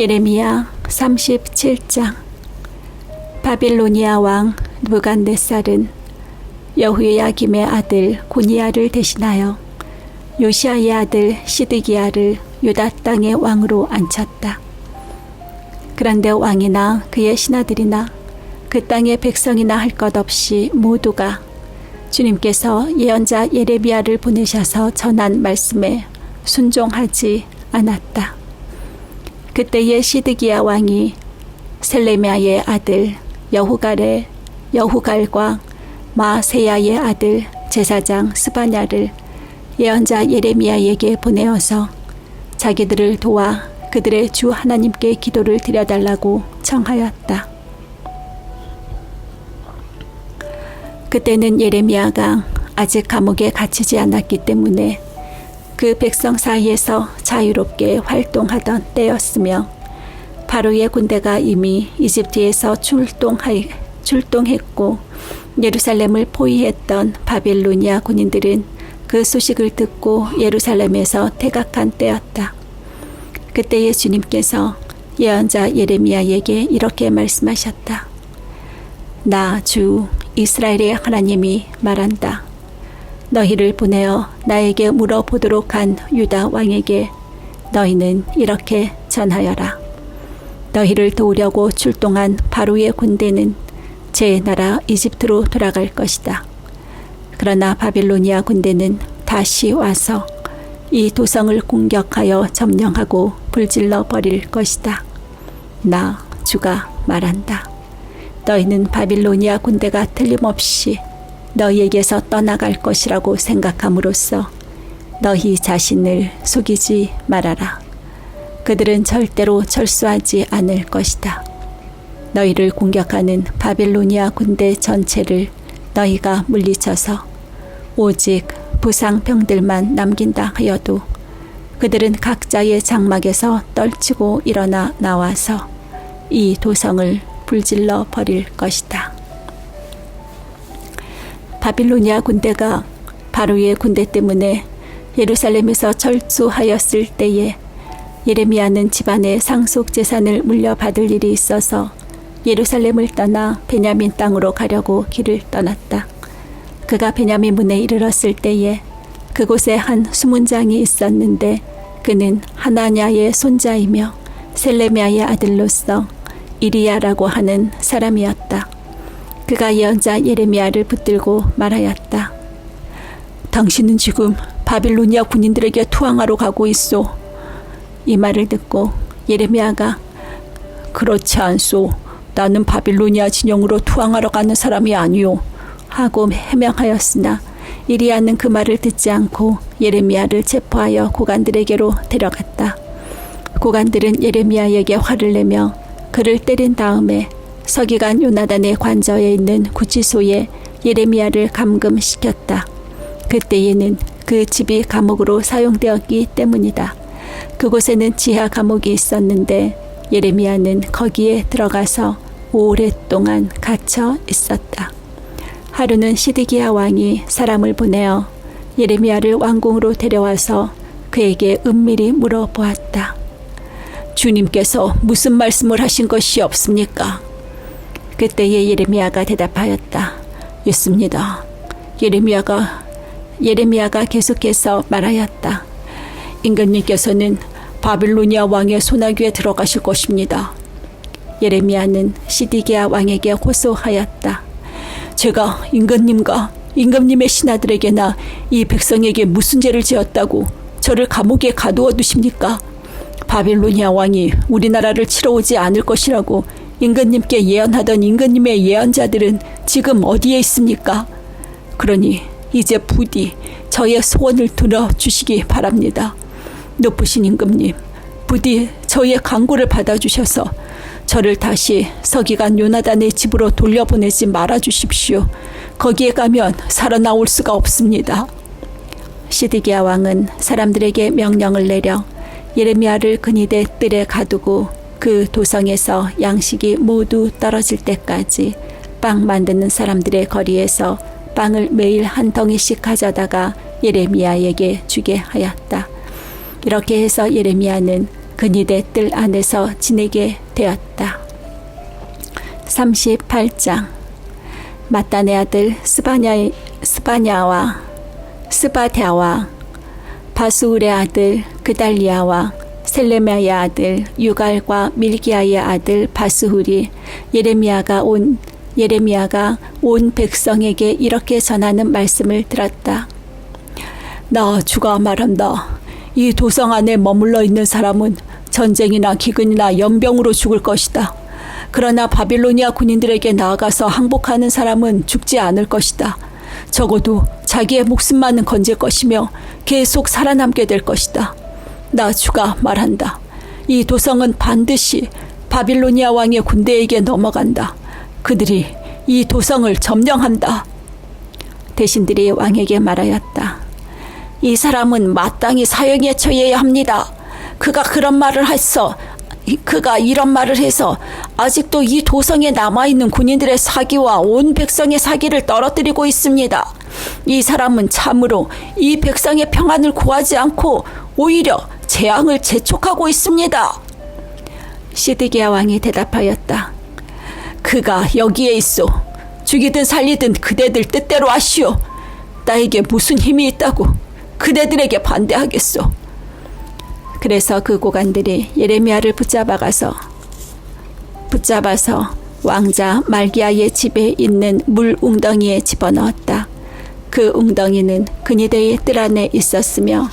예레미야 37장 바빌로니아 왕 느부갓네살은 여후야김의 아들 고니야를 대신하여 요시아의 아들 시드기야를 유다 땅의 왕으로 앉혔다. 그런데 왕이나 그의 신하들이나 그 땅의 백성이나 할 것 없이 모두가 주님께서 예언자 예레미야를 보내셔서 전한 말씀에 순종하지 않았다. 그때의 시드기야 왕이 셀레미아의 아들 여후갈의 여후갈과 마세야의 아들 제사장 스바냐를 예언자 예레미야에게 보내어서 자기들을 도와 그들의 주 하나님께 기도를 드려달라고 청하였다. 그때는 예레미야가 아직 감옥에 갇히지 않았기 때문에 그 백성 사이에서 자유롭게 활동하던 때였으며 바로의 군대가 이미 이집트에서 출동하, 출동했고 예루살렘을 포위했던 바빌로니아 군인들은 그 소식을 듣고 예루살렘에서 퇴각한 때였다. 그때 예수님께서 예언자 예레미야에게 이렇게 말씀하셨다. 나 주 이스라엘의 하나님이 말한다. 너희를 보내어 나에게 물어보도록 한 유다 왕에게 너희는 이렇게 전하여라. 너희를 도우려고 출동한 바로의 군대는 제 나라 이집트로 돌아갈 것이다. 그러나 바빌로니아 군대는 다시 와서 이 도성을 공격하여 점령하고 불질러 버릴 것이다. 나 주가 말한다. 너희는 바빌로니아 군대가 틀림없이 너희에게서 떠나갈 것이라고 생각함으로써 너희 자신을 속이지 말아라. 그들은 절대로 철수하지 않을 것이다. 너희를 공격하는 바빌로니아 군대 전체를 너희가 물리쳐서 오직 부상병들만 남긴다 하여도 그들은 각자의 장막에서 떨치고 일어나 나와서 이 도성을 불질러 버릴 것이다. 바빌로니아 군대가 바로의 군대 때문에 예루살렘에서 철수하였을 때에 예레미야는 집안의 상속 재산을 물려받을 일이 있어서 예루살렘을 떠나 베냐민 땅으로 가려고 길을 떠났다. 그가 베냐민 문에 이르렀을 때에 그곳에 한 수문장이 있었는데 그는 하나냐의 손자이며 셀레미아의 아들로서 이리야라고 하는 사람이었다. 그가 예언자 예레미야를 붙들고 말하였다. 당신은 지금 바빌로니아 군인들에게 투항하러 가고 있소. 이 말을 듣고 예레미야가 그렇지 않소. 나는 바빌로니아 진영으로 투항하러 가는 사람이 아니오. 하고 해명하였으나 이리야는 그 말을 듣지 않고 예레미야를 체포하여 고관들에게로 데려갔다. 고관들은 예레미야에게 화를 내며 그를 때린 다음에 서기관 요나단의 관저에 있는 구치소에 예레미야를 감금시켰다. 그때 에는 그 집이 감옥으로 사용되었기 때문이다. 그곳에는 지하 감옥이 있었는데 예레미야는 거기에 들어가서 오랫동안 갇혀 있었다. 하루는 시드기야 왕이 사람을 보내어 예레미야를 왕궁으로 데려와서 그에게 은밀히 물어보았다. 주님께서 무슨 말씀을 하신 것이 없습니까? 그때에 예레미야가 대답하였다. 있습니다. 예레미야가 예레미야가 계속해서 말하였다. 임금님께서는 바빌로니아 왕의 소나귀에 들어가실 것입니다. 예레미야는 시디기야 왕에게 호소하였다. 제가 임금님과 임금님의 신하들에게나 이 백성에게 무슨 죄를 지었다고 저를 감옥에 가두어 두십니까? 바빌로니아 왕이 우리나라를 치러 오지 않을 것이라고 임금님께 예언하던 임금님의 예언자들은 지금 어디에 있습니까? 그러니 이제 부디 저의 소원을 들어주시기 바랍니다. 높으신 임금님, 부디 저의 강구를 받아주셔서 저를 다시 서기관 요나단의 집으로 돌려보내지 말아주십시오. 거기에 가면 살아나올 수가 없습니다. 시드기야 왕은 사람들에게 명령을 내려 예레미야를 근위대 뜰에 가두고 그 도성에서 양식이 모두 떨어질 때까지 빵 만드는 사람들의 거리에서 빵을 매일 한 덩이씩 가져다가 예레미야에게 주게 하였다. 이렇게 해서 예레미야는 그니의 뜰 안에서 지내게 되었다. 38장 마따네 아들 스바냐, 스바냐와 스바랴와 바수울의 아들 그달리아와 셀레미아의 아들 유갈과 밀기아의 아들 바스훌이 예레미야가 온 예레미야가 온 백성에게 이렇게 전하는 말씀을 들었다. 나 주가 말한다. 이 도성 안에 머물러 있는 사람은 전쟁이나 기근이나 연병으로 죽을 것이다. 그러나 바빌로니아 군인들에게 나아가서 항복하는 사람은 죽지 않을 것이다. 적어도 자기의 목숨만은 건질 것이며 계속 살아남게 될 것이다. 나 주가 말한다. 이 도성은 반드시 바빌로니아 왕의 군대에게 넘어간다. 그들이 이 도성을 점령한다. 대신들이 왕에게 말하였다. 이 사람은 마땅히 사형에 처해야 합니다. 그가 그런 말을 했어. 이- 그가 이런 말을 해서 아직도 이 도성에 남아있는 군인들의 사기와 온 백성의 사기를 떨어뜨리고 있습니다. 이 사람은 참으로 이 백성의 평안을 구하지 않고 오히려 재앙을 재촉하고 있습니다. 시드기야 왕이 대답하였다. 그가 여기에 있어. 죽이든 살리든 그대들 뜻대로 하시오. 나에게 무슨 힘이 있다고 그대들에게 반대하겠소. 그래서 그 고관들이 예레미야를 붙잡아가서 붙잡아서 왕자 말기야의 집에 있는 물 웅덩이에 집어넣었다. 그 웅덩이는 그니대의 뜰 안에 있었으며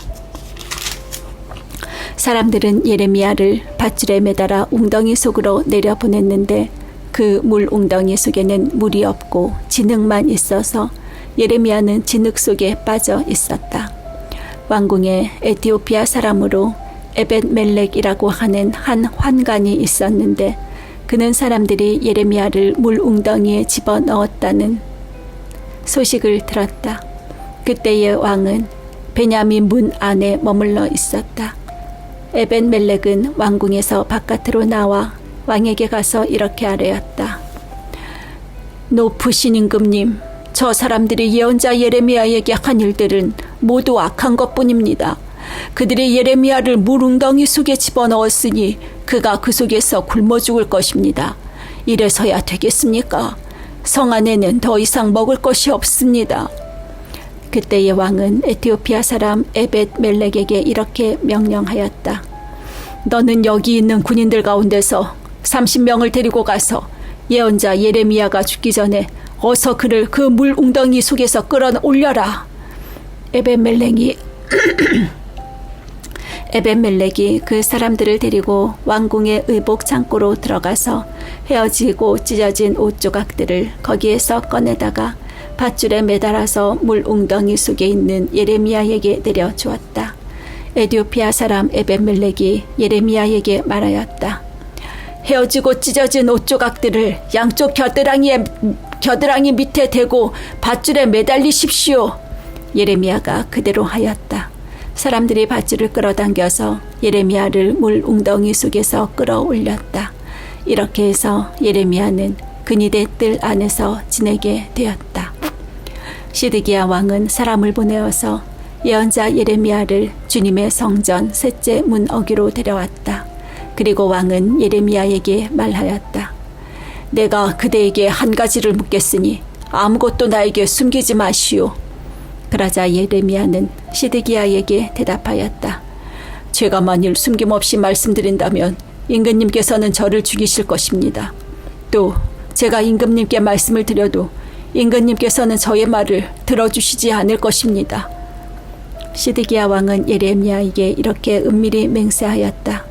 사람들은 예레미야를 밧줄에 매달아 웅덩이 속으로 내려보냈는데 그 물 웅덩이 속에는 물이 없고 진흙만 있어서 예레미야는 진흙 속에 빠져 있었다. 왕궁에 에티오피아 사람으로 에벳멜렉이라고 하는 한 환관이 있었는데 그는 사람들이 예레미야를 물 웅덩이에 집어 넣었다는 소식을 들었다. 그때의 왕은 베냐민 문 안에 머물러 있었다. 에벤멜렉은 왕궁에서 바깥으로 나와 왕에게 가서 이렇게 아뢰었다. 높으신 임금님, 저 사람들이 예언자 예레미야에게 한 일들은 모두 악한 것뿐입니다. 그들이 예레미야를 물웅덩이 속에 집어넣었으니 그가 그 속에서 굶어 죽을 것입니다. 이래서야 되겠습니까? 성 안에는 더 이상 먹을 것이 없습니다. 그때의 왕은 에티오피아 사람 에벳 멜렉에게 이렇게 명령하였다. 너는 여기 있는 군인들 가운데서 30명을 데리고 가서 예언자 예레미야가 죽기 전에 어서 그를 그 물 웅덩이 속에서 끌어올려라. 에벳 멜렉이 에벤멜렉이 그 사람들을 데리고 왕궁의 의복 창고로 들어가서 헤어지고 찢어진 옷 조각들을 거기에서 꺼내다가 밧줄에 매달아서 물 웅덩이 속에 있는 예레미야에게 내려주었다. 에디오피아 사람 에벤멜렉이 예레미야에게 말하였다. 헤어지고 찢어진 옷 조각들을 양쪽 겨드랑이에 겨드랑이 밑에 대고 밧줄에 매달리십시오. 예레미야가 그대로 하였다. 사람들이 밧줄을 끌어당겨서 예레미야를 물 웅덩이 속에서 끌어올렸다. 이렇게 해서 예레미야는 그니대 뜰 안에서 지내게 되었다. 시드기야 왕은 사람을 보내어서 예언자 예레미야를 주님의 성전 셋째 문 어귀로 데려왔다. 그리고 왕은 예레미야에게 말하였다. 내가 그대에게 한 가지를 묻겠으니 아무것도 나에게 숨기지 마시오. 그러자 예레미야는 시드기야에게 대답하였다. 제가 만일 숨김없이 말씀드린다면 임금님께서는 저를 죽이실 것입니다. 또 제가 임금님께 말씀을 드려도 임금님께서는 저의 말을 들어주시지 않을 것입니다. 시드기야 왕은 예레미야에게 이렇게 은밀히 맹세하였다.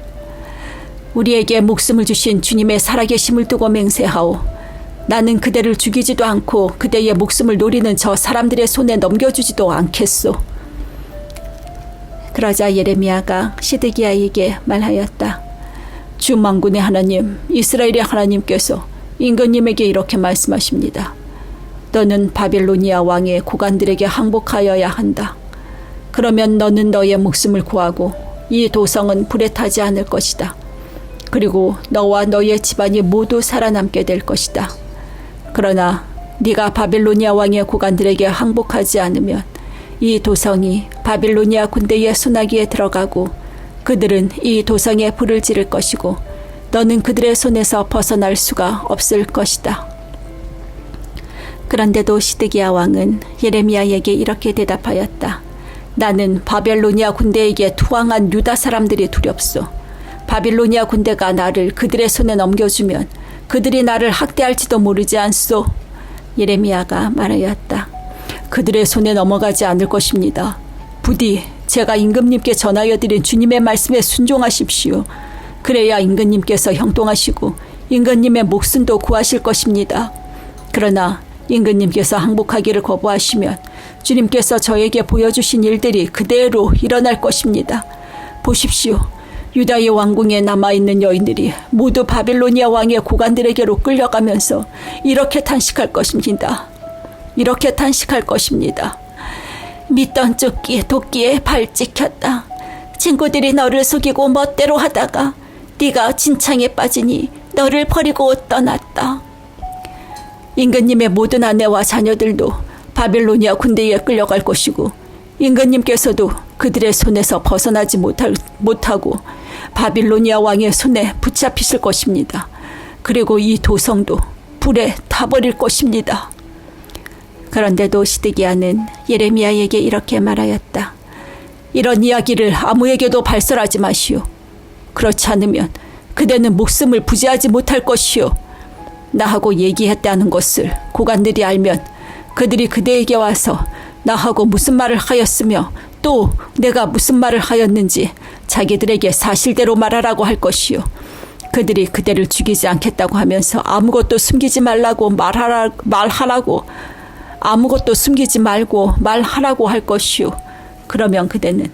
우리에게 목숨을 주신 주님의 살아계심을 두고 맹세하오. 나는 그대를 죽이지도 않고 그대의 목숨을 노리는 저 사람들의 손에 넘겨주지도 않겠소. 그러자 예레미야가 시드기야에게 말하였다. 주 만군의 하나님, 이스라엘의 하나님께서 임금님에게 이렇게 말씀하십니다. 너는 바빌로니아 왕의 고관들에게 항복하여야 한다. 그러면 너는 너의 목숨을 구하고 이 도성은 불에 타지 않을 것이다. 그리고 너와 너의 집안이 모두 살아남게 될 것이다. 그러나 네가 바빌로니아 왕의 고관들에게 항복하지 않으면 이 도성이 바빌로니아 군대의 소나기에 들어가고 그들은 이 도성에 불을 지를 것이고 너는 그들의 손에서 벗어날 수가 없을 것이다. 그런데도 시드기야 왕은 예레미야에게 이렇게 대답하였다. 나는 바벨로니아 군대에게 투항한 유다 사람들이 두렵소. 바빌로니아 군대가 나를 그들의 손에 넘겨주면 그들이 나를 학대할지도 모르지 않소. 예레미야가 말하였다. 그들의 손에 넘어가지 않을 것입니다. 부디 제가 임금님께 전하여 드린 주님의 말씀에 순종하십시오. 그래야 임금님께서 형통하시고 임금님의 목숨도 구하실 것입니다. 그러나 임금님께서 항복하기를 거부하시면 주님께서 저에게 보여주신 일들이 그대로 일어날 것입니다. 보십시오. 유다의 왕궁에 남아있는 여인들이 모두 바빌로니아 왕의 고관들에게로 끌려가면서 이렇게 탄식할 것입니다. 이렇게 탄식할 것입니다. 믿던 쫓기 도끼에 발 찍혔다. 친구들이 너를 속이고 멋대로 하다가 네가 진창에 빠지니 너를 버리고 떠났다. 임금님의 모든 아내와 자녀들도 바빌로니아 군대에 끌려갈 것이고 임금님께서도 그들의 손에서 벗어나지 못할, 못하고 바빌로니아 왕의 손에 붙잡히실 것입니다. 그리고 이 도성도 불에 타버릴 것입니다. 그런데도 시드기야는 예레미야에게 이렇게 말하였다. 이런 이야기를 아무에게도 발설하지 마시오. 그렇지 않으면 그대는 목숨을 부지하지 못할 것이오. 나하고 얘기했다는 것을 고관들이 알면 그들이 그대에게 와서 나하고 무슨 말을 하였으며 또 내가 무슨 말을 하였는지 자기들에게 사실대로 말하라고 할 것이요. 그들이 그대를 죽이지 않겠다고 하면서 아무것도 숨기지 말라고 말하라, 말하라고 아무것도 숨기지 말고 말하라고 할 것이요. 그러면 그대는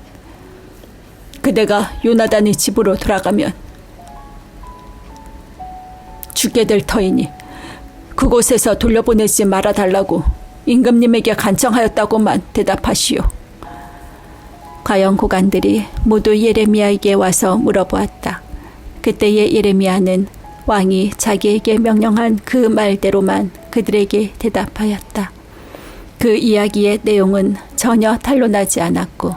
그대가 요나단의 집으로 돌아가면 죽게 될 터이니 그곳에서 돌려보내지 말아달라고 임금님에게 간청하였다고만 대답하시오. 과연 고관들이 모두 예레미야에게 와서 물어보았다. 그때의 예레미야는 왕이 자기에게 명령한 그 말대로만 그들에게 대답하였다. 그 이야기의 내용은 전혀 탄로나지 않았고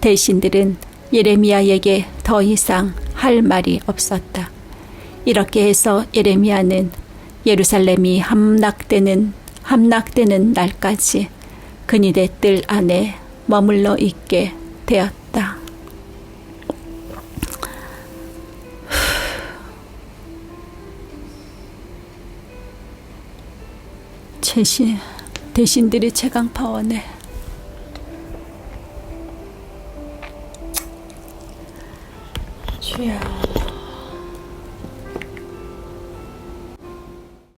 대신들은 예레미야에게 더 이상 할 말이 없었다. 이렇게 해서 예레미야는 예루살렘이 함락되는 함락되는 날까지 그니의 뜰 안에 머물러 있게 되었다. 제시 대신들이 최강 파원에 주야.